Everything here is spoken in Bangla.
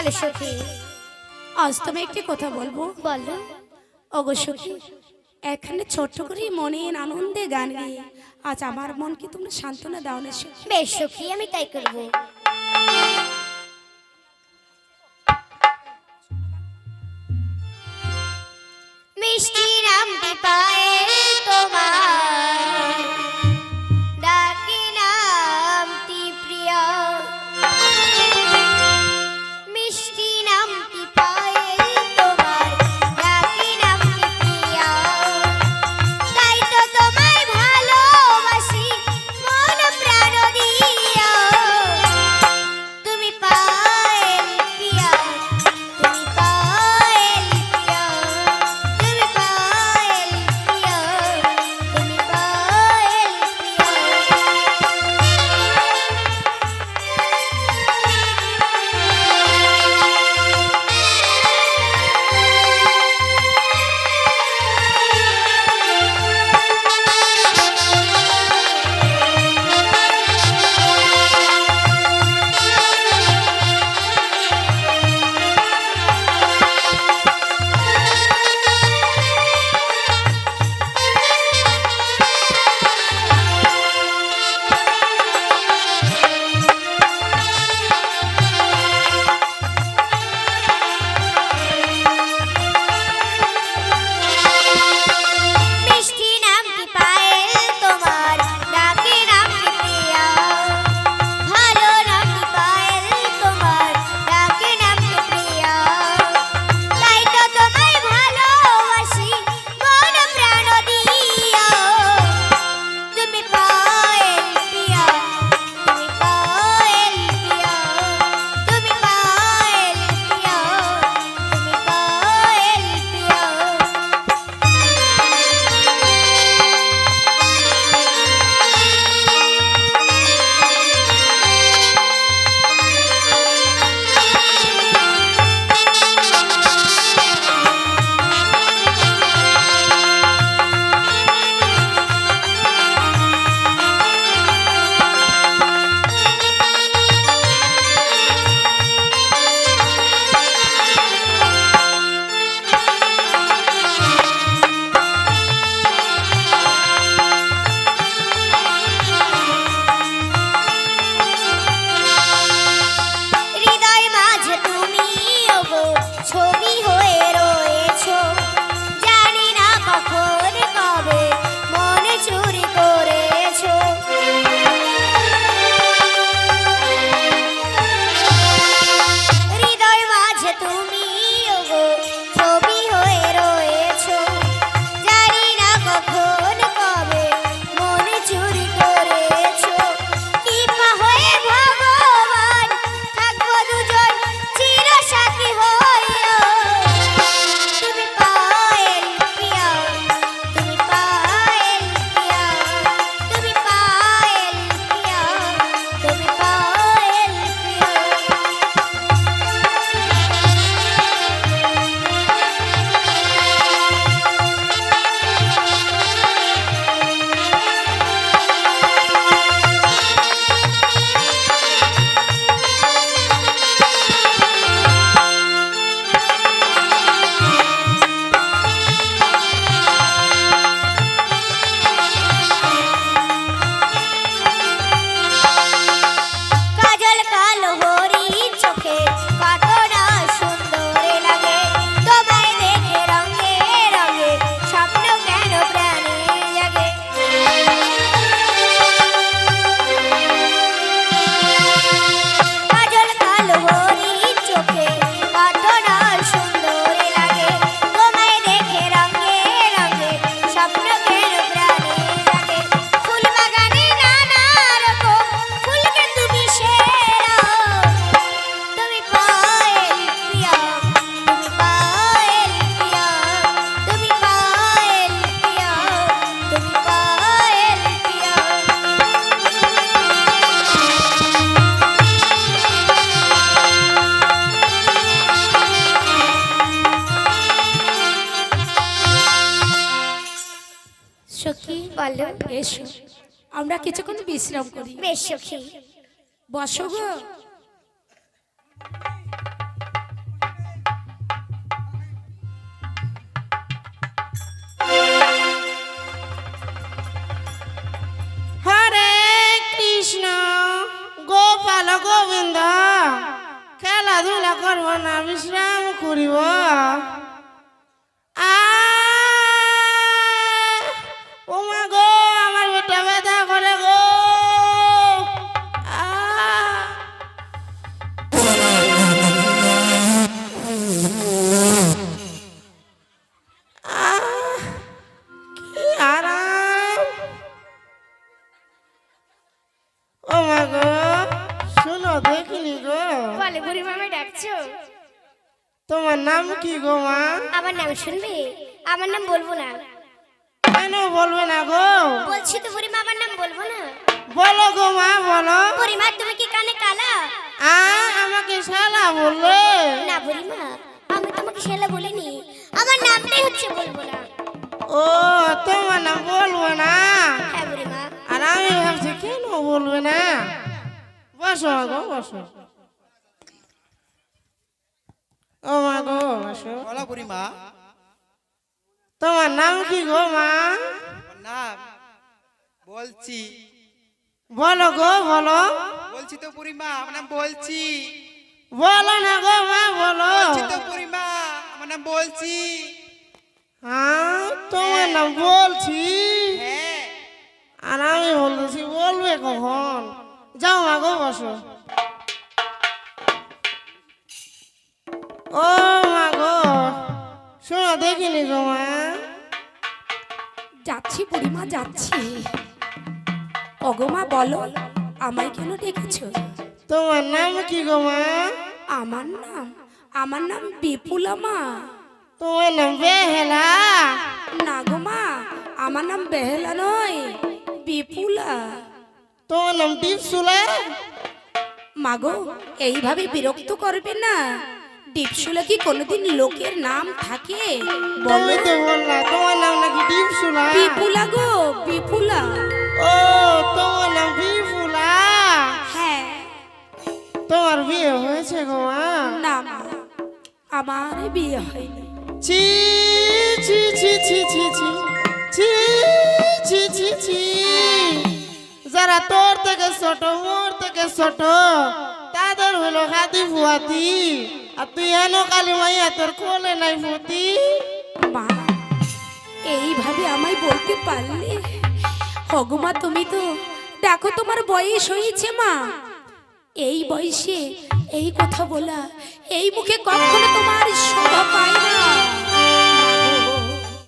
বলো সখী আজ তুমি একটি কথা বলব। বলো। অগো সখী এখানে ছোট্ট করে মনে আনন্দে গান গিয়ে আজ আমার মনকে তোমরা সান্ত্বনা দাও না বেশ সখী আমি তাই করব। মিষ্টি রাম পায় বলল এসো আমরা কিছুক্ষণ বিশ্রাম করি। বেশ বসো গো। কৃষ্ণ গোপাল গোবিন্দ খেলাধুলা করব না বিশ্রাম করিব। নাম কি গো মা? আমার নাম শুনবে? আমার নাম বলব না। কেন বলবে না গো? বলছি তো বুড়ি মামার নাম বলব না। বলো গো মা বলো। বুড়ি মা তুমি কি কানে কালা? আ আমাকে শালা বললে। না বুড়ি মা আমি তোমাকে সেলা বলিনি। আমার নামটাই হচ্ছে বলব না। ও তোমার নাম বলব না? হ্যাঁ বুড়ি মা আর আমি ভাবছি কেন বলবে না? বসো গো বসো। ও মা গো বসো। বলো বুড়িমা তোমার নাম কি গো মা? নাম? বলছি। বলো গো বলো। বলছি তো বুড়িমা আমার নাম বলছি। বলো না গো মা বলো। বলছি তো বুড়িমা আমার নাম বলছি। হ্যাঁ তোমার নাম বলছি? হ্যাঁ। আর আমি বলতেছি বলবে কখন? যাও মা গো বসো। ও মা গো শোনো দেখিনি গো মা। যাচ্ছি বুড়িমা যাচ্ছি। অগমা বলো আমায় কেন ডেকেছো? তোমার নাম কি গো মা? আমার নাম আমার নাম বিপুলা মা। তোমার নাম বেহেলা। না গো মা আমার নাম বেহেলা নয় বিপুলা। তোমার নাম টিপসুলা? মাগো এইভাবে বিরক্ত করবে না। দীপশুলা কি কোনোদিন লোকের নাম থাকে? বলো। তুমি তো বললা তোমার নাম নাকি টিপসুলা বিপুলা গো বিপুলা। ও তোমার নাম বিপুলা? হ্যাঁ। তোমার বিয়ে হয়েছে গো মা? না আমার বিয়ে হয়নি। ছি ছি ছি ছি ছি ছি ছি ছি ছি ছি। যারা তোর থেকে ছোট মোর থেকে ছোট তাদের হলো হাতি ফুয়াতি আর তুই হেন কালী মাইয়া নাই ফুতি মা, এইভাবে আমায় বলতে পারলে? হগুমা তুমি তো দেখো তোমার বয়স হয়েছে মা। এই বয়সে এই কথা বলা, এই মুখে কখনো তোমার